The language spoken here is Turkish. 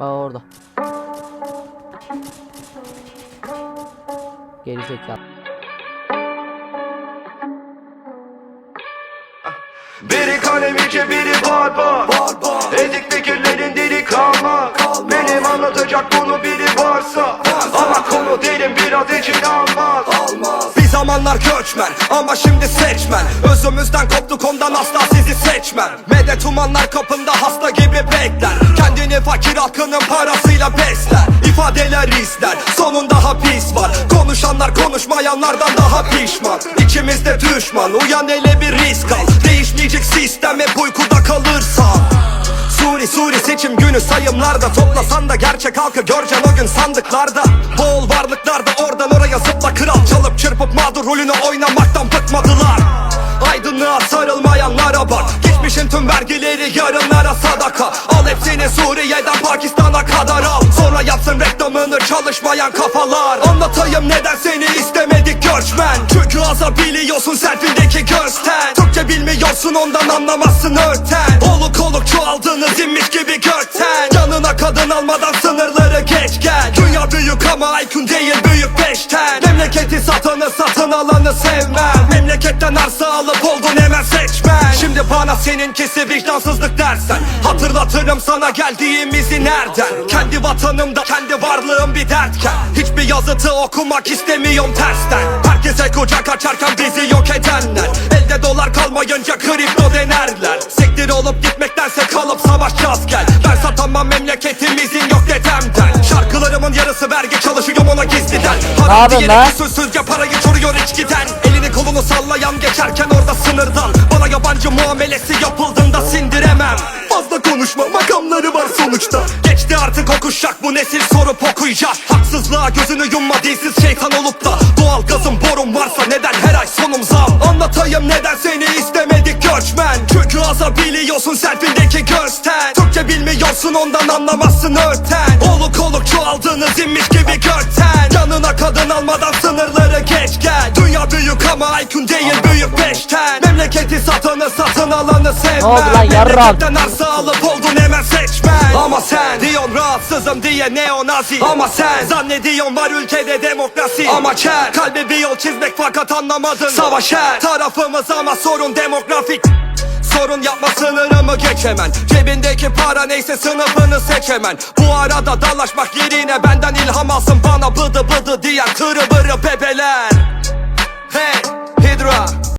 Bak orada. Geri zekalı. Biri kalem içi biri barbar Ezik fikirlerin dili kalmaz. Benim anlatacak bunu biri varsa Ama konu derin biraz için almaz. Bir zamanlar göçmen ama şimdi seçmen. Özümüzden koptuk ondan asla sizi seçmem. Medet umanlar kapında hasta gibi bekler Kendini fakir halkının parasıyla besler İfadeler ister sonunda hapis var. Konuşanlar konuşmayanlardan daha pişman. İçimizde düşman uyan hele bir risk al. Değişmeyecek sistem hep uykuda kalırsan. Suri Suri seçim günü sayımlarda. Toplasan da gerçek halkı göreceksin o gün sandıklarda. Bol varlıklarda oradan oraya zıpla kral. Çalıp çırpıp mağdur rolünü oynamaktan bıkmadılar. Aydınlığa bak Geçmişin tüm vergileri yarınlara sadaka. Al hepsini Suriye'den Pakistan'a kadar al. Sonra yapsın reklamını çalışmayan kafalar. Anlatayım neden seni istemedik göçmen. Çünkü aza biliyorsun selfindeki gözten Türkçe bilmiyorsun ondan anlamazsın örten Oluk oluk çoğaldığınız inmiş gibi gökten. Yanına kadın almadan sınırları geç gel Dünya büyük ama Aykun değil büyük beşten. Memleketi satanı satın alanı sevmem. Memleketten arsa alıp seninkisi vicdansızlık dersen Hatırlatırım sana geldiğimizi nereden? Kendi vatanımda kendi varlığım bir dertken Hiçbir yazıtı okumak istemiyorum tersten. Herkese kucak açarken bizi yok edenler Elde dolar kalmayınca kripto denerler. Sektir olup gitmektense kalıp savaşacağız gel Ben satamam memleketimizin yok dedemden. Şarkılarımın yarısı vergi çalışıyorum ona gizliden Para yapıyorsun lan? usulsüzce parayı çoruyor içkiden. Elini kolunu sallayan geçerken orada sınırdan. Bana yabancı muamelesi yapıldığında sindiremem. Fazla konuşma makamları var sonuçta. Geçti artık o kuşak bu nesil sorup okuyacak. Haksızlığa gözünü yumma dilsiz şeytan olup da. Doğal gazın borun varsa neden her ay sonum zam? Anlatayım neden seni istemedik göçmen? Çünkü aza biliyorsun selfindeki gözten Türkçe bilmiyorsun ondan anlamazsın örten Oluk çoğaldığınız inmiş gibi gökten Yanına kadın almadan sınırları geç gel Dünya büyük ama Aykun değil büyük beşten. Memleketi satanı satın alanı sevmem. Oldu lan, yarram? Memleketten arsa alıp oldun hemen seçmen. Ama sen diyorsun rahatsızım diye neonazi. Ama sen zannediyorsun var ülkede demokrasi. Ama ker kalbe bir yol çizmek fakat anlamadın. Savaş her tarafımız ama sorun demografik Sorun yapma sınırımı geç Cebindeki para neyse sınıfını seç Bu arada dalaşmak yerine benden ilham alsın. Bana bıdı bıdı diyen kırı bırı bebeler. Hey